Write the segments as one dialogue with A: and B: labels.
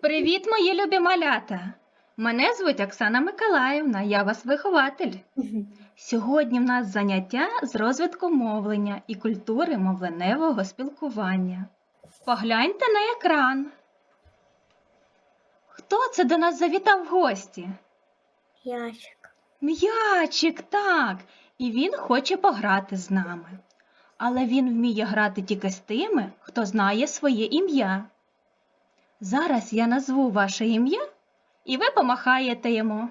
A: Привіт, мої любі малята! Мене звуть Оксана Миколаївна, я вас вихователь. Сьогодні в нас заняття з розвитку мовлення і культури мовленевого спілкування. Погляньте на екран. Хто це до нас завітав в гості?
B: Ящик.
A: М'ячик, так, і він хоче пограти з нами. Але він вміє грати тільки з тими, хто знає своє ім'я. Зараз я назву ваше ім'я, і ви помахаєте йому.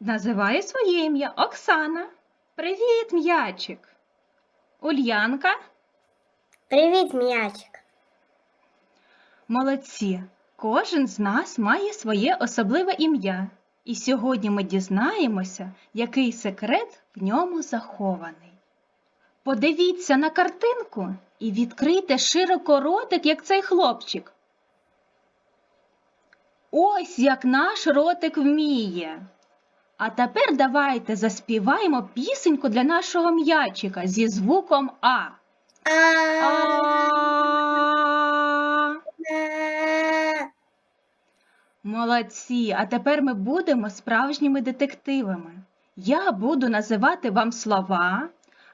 A: Називає своє ім'я Оксана. Привіт, м'ячик. Ульянка.
B: Привіт, м'ячик.
A: Молодці! Кожен з нас має своє особливе ім'я. І сьогодні ми дізнаємося, який секрет в ньому захований. Подивіться на картинку і відкрийте широко ротик, як цей хлопчик. Ось як наш ротик вміє. А тепер давайте заспіваємо пісеньку для нашого м'ячика зі звуком А.
B: А.
A: Молодці, а тепер ми будемо справжніми детективами. Я буду називати вам слова,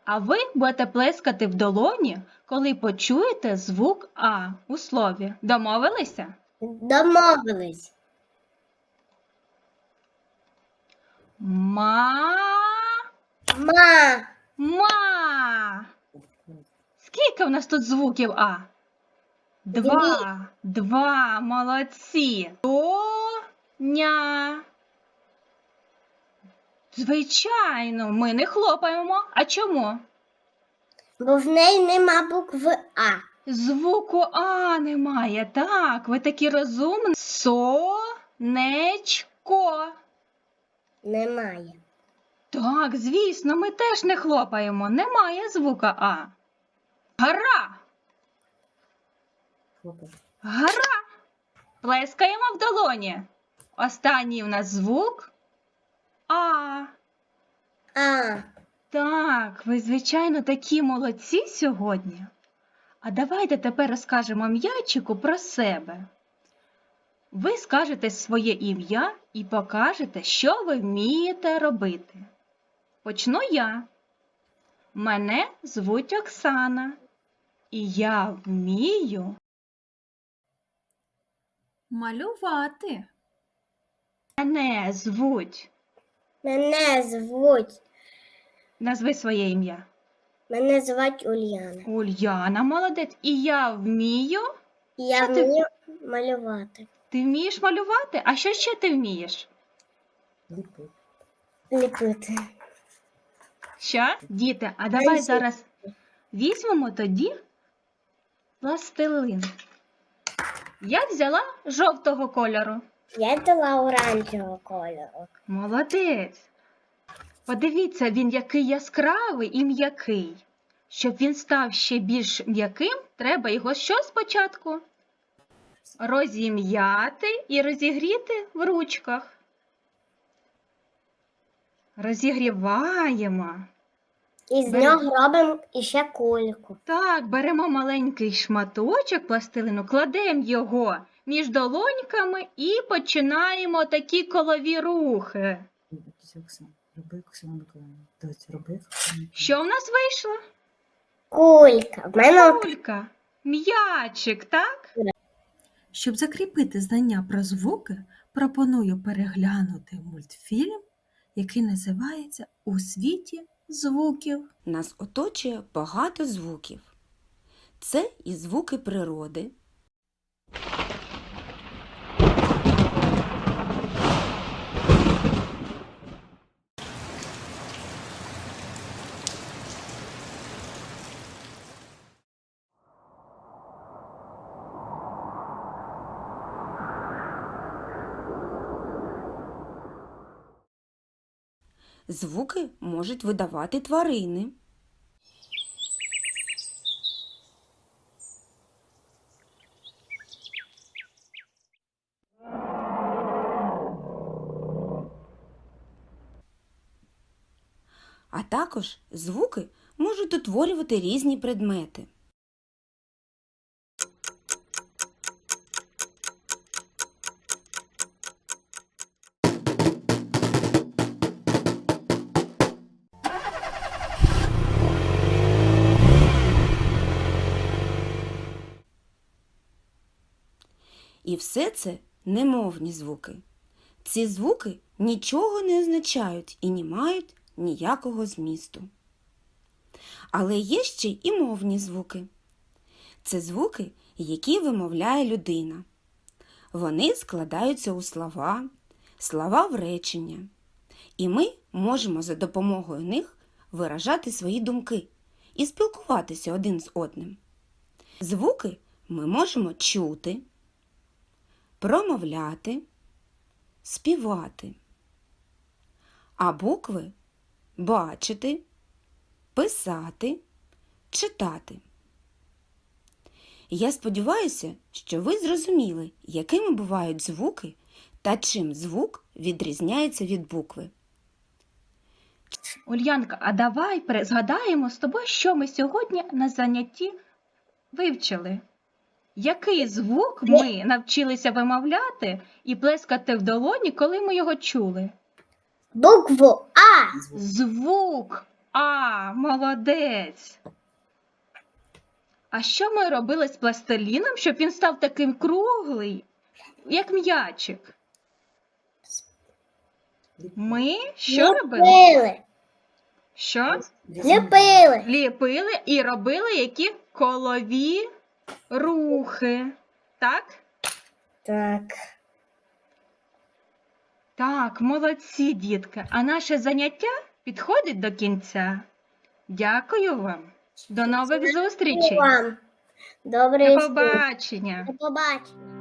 A: а ви будете плескати в долоні, коли почуєте звук А у слові. Домовилися?
B: Домовились.
A: Ма.
B: Ма.
A: Ма. Скільки в нас тут звуків А? Два. Два. Молодці. Доня. Звичайно, ми не хлопаємо. А чому?
B: Бо в неї нема букви А.
A: Звуку А немає. Так, ви такі розумні. Сонечко.
B: Немає.
A: Так, звісно, ми теж не хлопаємо. Немає звука А. Гара. Гара. Плескаємо в долоні. Останній у нас звук А.
B: А.
A: Так, ви, звичайно, такі молодці сьогодні. А давайте тепер розкажемо м'ячику про себе. Ви скажете своє ім'я і покажете, що ви вмієте робити. Почну я. Мене звуть Оксана, і я вмію
C: Малювати.
A: Мене звуть.
B: Мене звуть.
A: Назви своє ім'я.
B: Мене звуть Ульяна.
A: Ульяна молодець. І я вмію.
B: Я
A: Що ти-
B: вмію малювати.
A: Ти вмієш малювати? А що ще ти вмієш?
B: Ліпити.
A: Що? Діти, а давай зараз візьмемо тоді пластилин. Я взяла жовтого кольору.
B: Я дала оранжевого кольору.
A: Молодець. Подивіться, він який яскравий і м'який. Щоб він став ще більш м'яким, треба його що спочатку? Розім'яти і розігріти в ручках. Розігріваємо.
B: І з
A: Бери.
B: нього робимо іще кульку.
A: Так, беремо маленький шматочок пластилину, кладемо його між долоньками і починаємо такі колові рухи.
D: Роби Оксана роби
A: Що в нас вийшло?
B: Кулька. В мене
A: Кулька, м'ячик, так?
C: Щоб закріпити знання про звуки, пропоную переглянути мультфільм, який називається У світі звуків.
E: Нас оточує багато звуків. Це і звуки природи, звуки можуть видавати тварини. А також звуки можуть утворювати різні предмети. І все це немовні звуки. Ці звуки нічого не означають і не мають ніякого змісту. Але є ще й мовні звуки. Це звуки, які вимовляє людина. Вони складаються у слова, слова в речення. І ми можемо за допомогою них виражати свої думки і спілкуватися один з одним. Звуки ми можемо чути, промовляти, співати, а букви бачити, писати, читати. Я сподіваюся, що ви зрозуміли, якими бувають звуки та чим звук відрізняється від букви.
A: Ульянка, а давай пере- згадаємо з тобою, що ми сьогодні на занятті вивчили. Який звук ми навчилися вимовляти і плескати в долоні, коли ми його чули?
B: Букву А.
A: Звук. А, молодець. А що ми робили з пластиліном, щоб він став таким круглий, як м'ячик? Ми що робили?
B: Ліпили.
A: Що?
B: Ліпили.
A: Ліпили і робили які колові рухи. Так?
B: Так.
A: Так, молодці, дітки. А наше заняття підходить до кінця. Дякую вам. До нових зустрічей.
B: Вам. Добре.
A: До побачення.
B: До побачення.